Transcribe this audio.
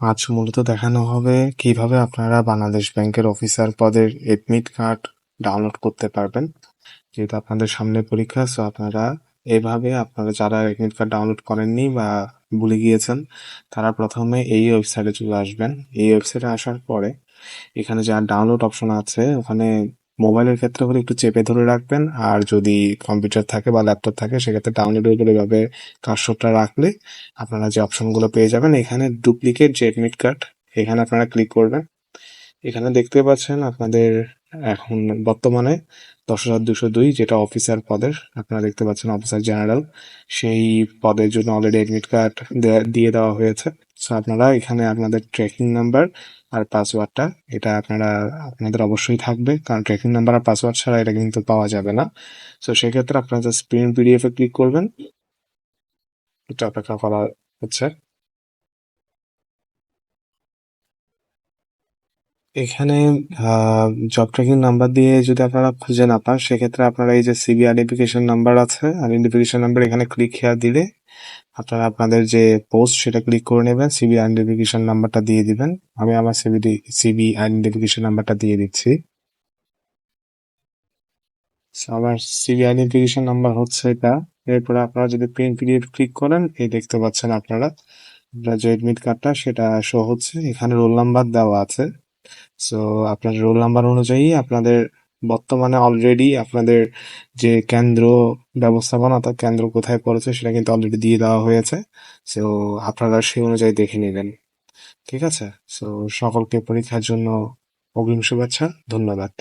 আজ মূলত দেখানো হবে কীভাবে আপনারা বাংলাদেশ ব্যাংকের অফিসার পদের এডমিট কার্ড ডাউনলোড করতে পারবেন। যেহেতু আপনাদের সামনে পরীক্ষা সো আপনারা এভাবে আপনারা যারা এডমিট কার্ড ডাউনলোড করেননি বা ভুলে গিয়েছেন, তারা প্রথমে এই ওয়েবসাইটে চলে আসবেন। এই ওয়েবসাইটে আসার পরে এখানে যা ডাউনলোড অপশন আছে, ওখানে মোবাইলের ক্ষেত্রে হলে একটু চেপে ধরে রাখবেন। আর যদি কম্পিউটার থাকে বা ল্যাপটপ থাকে, সেক্ষেত্রে ডাউনলোডের উপরে এভাবে কার্ডশপটা রাখলে আপনারা যে অপশনগুলো পেয়ে যাবেন, এখানে ডুপ্লিকেট যে অ্যাডমিট কার্ড এখানে আপনারা ক্লিক করবেন। এখানে দেখতে পাচ্ছেন আপনাদের এখন বর্তমানে দশ হাজার দুশো দুই যেটা অফিসার পদের, আপনারা দেখতে পাচ্ছেন অফিসার জেনারেল সেই পদের জন্য অলরেডি এডমিট কার্ড দিয়ে দেওয়া হয়েছে। সো আপনারা এখানে আপনাদের ট্র্যাকিং নাম্বার আর পাসওয়ার্ডটা এটা আপনারা, আপনাদের অবশ্যই থাকবে, কারণ ট্র্যাকিং নাম্বার আর পাসওয়ার্ড ছাড়া এটা কিন্তু পাওয়া যাবে না। সো সেক্ষেত্রে আপনারা জাস্ট প্রিন্ট পিডিএফ ক্লিক করবেন। এটা অপেক্ষা করা হচ্ছে। এখানে জব ট্র্যাকিং নাম্বার দিয়ে যদি আপনারা খুঁজে না পান, সেক্ষেত্রে আপনারা এই যে সিবি আইডেন্টিফিকেশন নাম্বার আছে আইডেন্টিফিকেশন নাম্বার এখানে ক্লিক হেয়ার দিলে আপনারা আপনাদের যে পোস্ট সেটা ক্লিক করে নেবেন সিবি আইডেন্টিফিকেশন নাম্বারটা দিয়ে দিবেন। আমি আমার সিবি সিবি আইডেন্টিফিকেশন নাম্বারটা দিয়ে দিচ্ছি। আমার সিবি আইডেন্টিফিকেশন নাম্বার হচ্ছে এটা। এরপরে আপনারা যদি প্রিন্ট পিডিএফ ক্লিক করেন, এই দেখতে পাচ্ছেন আপনারা, আপনার যে এডমিট কার্ডটা সেটা শো হচ্ছে। এখানে রোল নাম্বার দেওয়া আছে। সো আপনার রোল নাম্বার অনুযায়ী আপনাদের বর্তমানে অলরেডি আপনাদের যে কেন্দ্র ব্যবস্থাপনা, অর্থাৎ কেন্দ্র কোথায় পড়েছে সেটা কিন্তু অলরেডি দিয়ে দেওয়া হয়েছে। সো আপনারা সেই অনুযায়ী দেখে নেবেন। ঠিক আছে? সো সকলকে পরীক্ষার জন্য অগ্রিম শুভেচ্ছা। ধন্যবাদ।